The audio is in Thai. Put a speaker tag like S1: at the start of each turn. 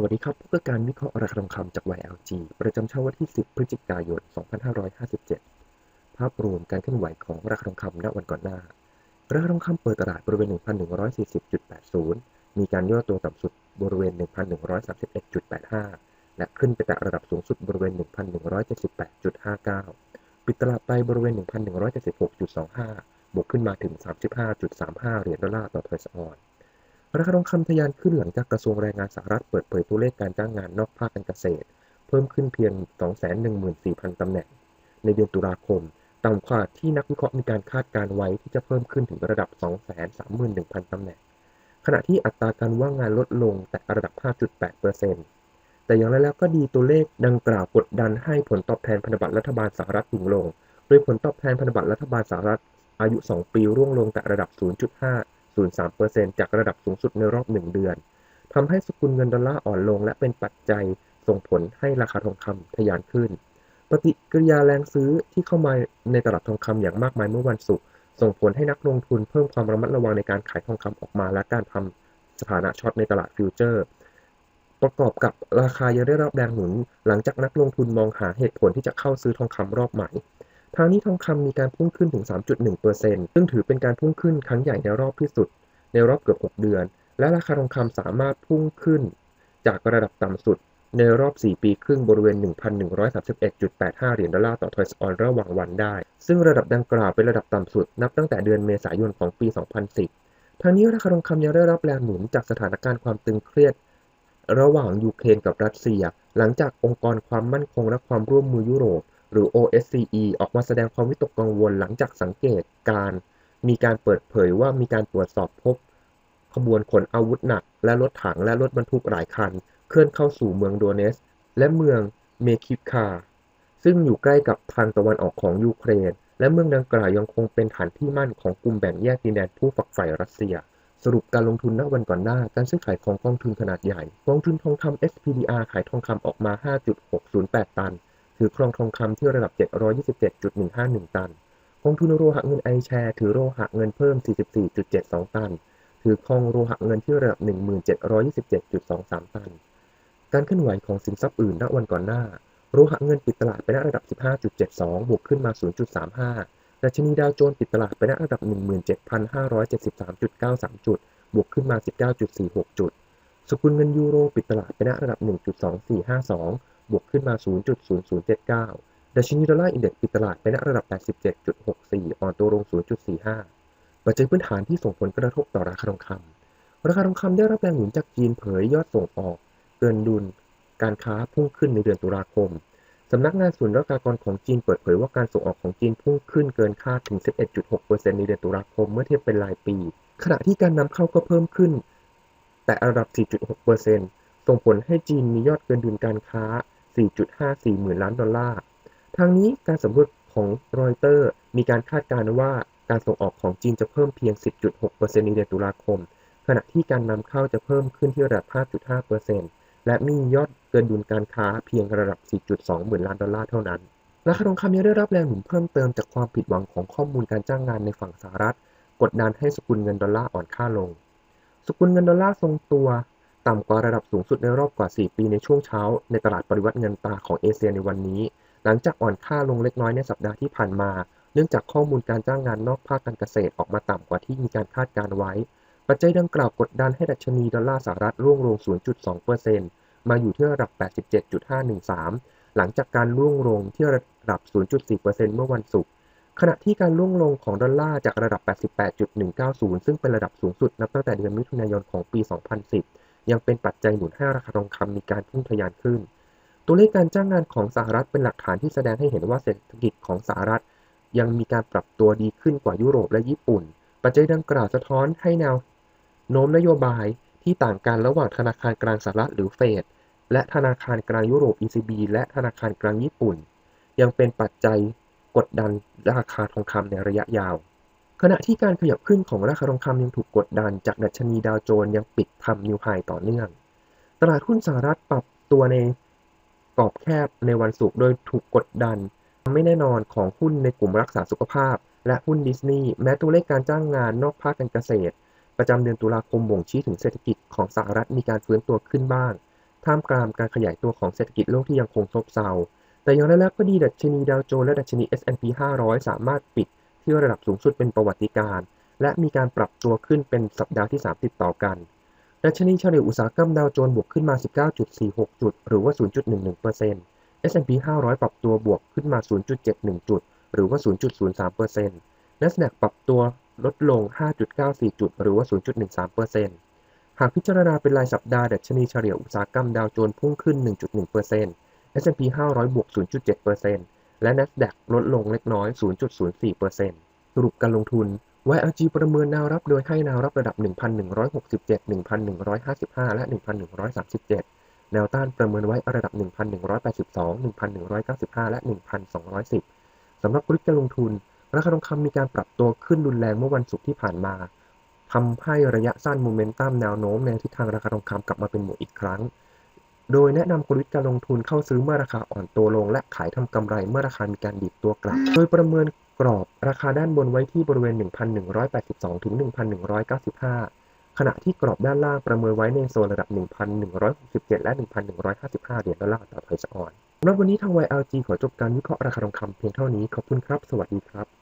S1: สวัสดีครับพบกับการวิเคราะห์ราคาทองคำจาก YLG ประจำเช้าวันที่ 10 พฤศจิกายน 2557 ภาพรวมการเคลื่อนไหวของราคาทองคำณวันก่อนหน้า ราคาทองคำเปิดตลาดบริเวณ 1,140.80 มีการย่อตัวต่ำสุดบริเวณ 1,131.85 และขึ้นไปแตะระดับสูงสุดบริเวณ 1,178.59 ปิดตลาดไปบริเวณ 1,176.25 บวกขึ้นมาถึง 35.35 เหรียญดอลลาร์ต่อทอยส์ออน ราคาทองคำทะยานขึ้นหลังจากกระทรวงแรงงานสหรัฐเปิดเผยตัวเลขการจ้างงานนอกภาคการเกษตร เพิ่มขึ้นเพียง 214,000 ตำแหน่ง ในเดือนตุลาคมต่ำกว่าที่นักวิเคราะห์มีการคาดการไว้ที่จะเพิ่มขึ้นถึงระดับ 231,000 ตำแหน่ง ขณะที่อัตราการว่างงานลดลงแต่ระดับ 5.8%แต่อย่างไรแล้วก็ดีตัวเลขดังกล่าวกดดันให้ผลตอบแทนพันธบัตรรัฐบาลสหรัฐถึงลง โดยผลตอบแทนพันธบัตรรัฐบาลสหรัฐอายุ 2 ปีร่วงลงแต่ระดับ 0.5 0.3%จากระดับสูงสุดในรอบ 1 เดือนทำให้สกุลเงินดอลลาร์อ่อนลง และเป็นปัจจัยส่งผลให้ราคาทองคำทะยานขึ้น ปฏิกิริยาแรงซื้อที่เข้ามาในตลาดทองคำอย่างมากมายเมื่อวันศุกร์ส่งผลให้นักลงทุนเพิ่มความระมัดระวังในการขายทองคำออกมา และการทำสถานะช็อตในตลาดฟิวเจอร์ ประกอบกับราคายังได้รับแรงหนุน หลังจากนักลงทุนมองหาเหตุผลที่จะเข้าซื้อทองคำรอบใหม่ ทางนี้ทองคำมีการพุ่งขึ้นถึง 3.1%ซึ่งถือเป็นการพุ่งขึ้นครั้งใหญ่ในรอบที่สุด ในรอบเกือบ 6 เดือน และราคาทองคำสามารถพุ่งขึ้น จากระดับต่ำสุด ในรอบ 4 ปีครึ่งบริเวณ 1,131.85 เหรียญดอลลาร์ต่อทอยส์ออนระหว่างวันได้ ซึ่งระดับดังกล่าวเป็นระดับต่ำสุด นับตั้งแต่เดือนเมษายนของปี 2010ทางนี้ราคาทองคำยังได้รับแรงหนุนจากสถานการณ์ความตึงเครียด ระหว่างยูเครนกับรัสเซีย หลังจากองค์กรความมั่นคงและความร่วมมือยุโรป หรือ OSCE ออกมาแสดงความวิตกกังวลหลังจากสังเกตการ มีการเปิดเผยว่ามีการตรวจสอบพบ ขบวนขนอาวุธหนัก และรถถังและรถบรรทุกหลายคัน เคลื่อนเข้าสู่เมืองโดเนส และเมืองเมคิฟคา ซึ่งอยู่ใกล้กับทางตะวันออกของยูเครน และเมืองดังกล่าวยังคงเป็นฐานที่มั่นของกลุ่มแบ่งแยกดินแดนผู้ฝักใฝ่รัสเซีย สรุปการลงทุนณวันก่อนหน้า การซื้อขายของกองทุนขนาดใหญ่ กองทุนทองคำ SPDR ขายทองคำออกมา 5.608 ตัน ถือครองทองคำที่ระดับ 727.151 ตัน กองทุนโลหะเงินไอแชร์ถือโลหะเงินเพิ่ม 44.72 ตัน ถือครองโลหะเงินที่ระดับ 1727.23 ตัน การเคลื่อนไหวของสินทรัพย์อื่นณวันก่อนหน้า โลหะเงินปิดตลาดไปณระดับ 15.72 บวกขึ้นมา 0.35ดัชนีดาวโจนส์ปิดตลาดไปณระดับ 17,573.93 จุด บวกขึ้นมา 19.46 จุด สกุลเงินยูโรปิดตลาดไปณระดับ 1.2452 บวกขึ้นมา 0.0079 ดัชนีดอลลาร์อินเด็กซ์ปิดตลาดไปณระดับ 87.64 อ่อนตัวลง 0.45 ปัจจัยพื้นฐานที่ส่งผลกระทบต่อราคาทองคำราคาทองคำได้รับแรงหนุนจากจีนเผยยอดส่งออก เกินดุล การค้าพุ่งขึ้นในเดือนตุลาคมสำนักงานศูนย์ราคากรของจีนเปิดเผยว่าการส่งออกของจีนพุ่งขึ้นเกินคาดถึง 11.6%ในเดือนตุลาคมเมื่อเทียบเป็นรายปี ขณะที่การนำเข้าก็เพิ่มขึ้น แต่ระดับ 4.6%ส่งผลให้จีนมียอดเกินดุลการค้า 4.54 หมื่นล้านดอลลาร์ ทางนี้การสำรวจของรอยเตอร์มีการคาดการณ์ว่าการส่งออกของจีนจะเพิ่มเพียง 10.6%ในเดือนตุลาคม ขณะที่การนำเข้าจะเพิ่มขึ้นที่ระดับ 5.5%และมียอดเกินดุลการค้าเพียงระดับ 4.2 หมื่นล้านดอลลาร์เท่านั้น ราคาทองคำยังได้รับแรงหนุนเพิ่มเติมจากความผิดหวังของข้อมูลการจ้างงานในฝั่งสหรัฐ กดดันให้สกุลเงินดอลลาร์อ่อนค่าลง สกุลเงินดอลลาร์ทรงตัว ต่ำกว่าระดับสูงสุดในรอบกว่า 4 ปีในช่วงเช้า ในตลาดปริวัติเงินตาของเอเชียในวันนี้ หลังจากอ่อนค่าลงเล็กน้อยในสัปดาห์ที่ผ่านมา เนื่องจากข้อมูลการจ้างงานนอกภาคการเกษตรออกมาต่ำกว่าที่มีการคาดการไว้ ปัจจัยดังกล่าวกดดันให้ดัชนีดอลลาร์สหรัฐร่วงลง 0.2%มาอยู่ที่ระดับ 87.513 หลังจากการร่วงลงที่ระดับ 0.4%เมื่อวันศุกร์ขณะที่การร่วงลงของดอลลาร์จากระดับ 88.190 ซึ่งเป็นระดับสูงสุดนับตั้งแต่เดือนมิถุนายนของปี 2010 ยังเป็นปัจจัยหนุนให้ราคาทองคำมีการพุ่งทะยานขึ้น ตัวเลขการจ้างงานของสหรัฐเป็นหลักฐานที่แสดงให้เห็นว่าเศรษฐกิจของสหรัฐ ยังมีการปรับตัวดีขึ้นกว่ายุโรปและญี่ปุ่น ปัจจัยดังกล่าวสะท้อนให้แนวโน้มนโยบายที่ต่างกันระหว่างธนาคารกลางสหรัฐหรือเฟดและธนาคารกลางยุโรป ECB และธนาคารกลางญี่ปุ่น ยังเป็นปัจจัยกดดันราคาทองคำในระยะยาว ขณะที่การขยับขึ้นของราคาทองคำยังถูกกดดันจากดัชนีดาวโจนส์ยังปิดทำนิวไฮต่อเนื่อง ตลาดหุ้นสหรัฐปรับตัวในกรอบแคบในวันศุกร์โดยถูกกดดันไม่แน่นอนของหุ้นในกลุ่มรักษาสุขภาพ และหุ้นดิสนีย์แม้ตัวเลขการจ้างงานนอกภาคการเกษตร ประจำเดือนตุลาคมบ่งชี้ถึงเศรษฐกิจของสหรัฐมีการฟื้นตัวขึ้นบ้าง ท่ามกลางการขยายตัวของเศรษฐกิจโลกที่ยังคงซบเซาแต่อย่างไรแล้วก็ดีดัชนีดาวโจนส์และดัชนี S&P 500 สามารถปิด ที่ระดับสูงสุดเป็นประวัติการ และมีการปรับตัวขึ้นเป็นสัปดาห์ที่3ติดต่อกันดัชนีเฉลี่ยอุตสาหกรรมดาวโจนส์บวกขึ้นมา 19.46 จุด หรือว่า 0.11% S&P 500 ปรับตัวบวกขึ้นมา 0.71 จุด หรือว่า 0.03% NASDAQ ปรับตัวลดลง 5.94 จุด หรือว่า 0.13%หากพิจารณาเป็นรายสัปดาห์ดัชนีเฉลี่ยอุตสาหกรรมดาวโจนส์พุ่งขึ้น 1.1% S&P 500 บวก 0.7% และ NASDAQ ลดลงเล็กน้อย 0.04%สรุปการลงทุน YLG ประเมินแนวรับโดยให้แนวรับระดับ 1,167 1,155 และ 1,137 แนวต้านประเมินไว้ระดับ 1,182 1,195 และ 1,210 สำหรับกลยุทธ์การลงทุน ราคาทองคำมีการปรับตัวขึ้นรุนแรงเมื่อวันศุกร์ที่ผ่านมาทำให้ระยะสั้นโมเมนตัมแนวโน้มในทิศทางราคาทองคำกลับมาเป็นบวกอีกครั้ง โดยแนะนำกลยุทธ์การลงทุนเข้าซื้อเมื่อราคาอ่อนตัวลง และขายทำกำไรเมื่อราคามีการดีดตัวกลับ โดยประเมินกรอบราคาด้านบนไว้ที่บริเวณ 1,182 ถึง 1,195 ขณะที่กรอบด้านล่างประเมินไว้ในโซนระดับ 1,167 และ 1,155 เหรียญดอลลาร์ต่อทอยส์ออนสำหรับวันนี้ทาง YLG ขอจบการวิเคราะห์ราคาทองคำเพียงเท่านี้ ขอบคุณครับ สวัสดีครับ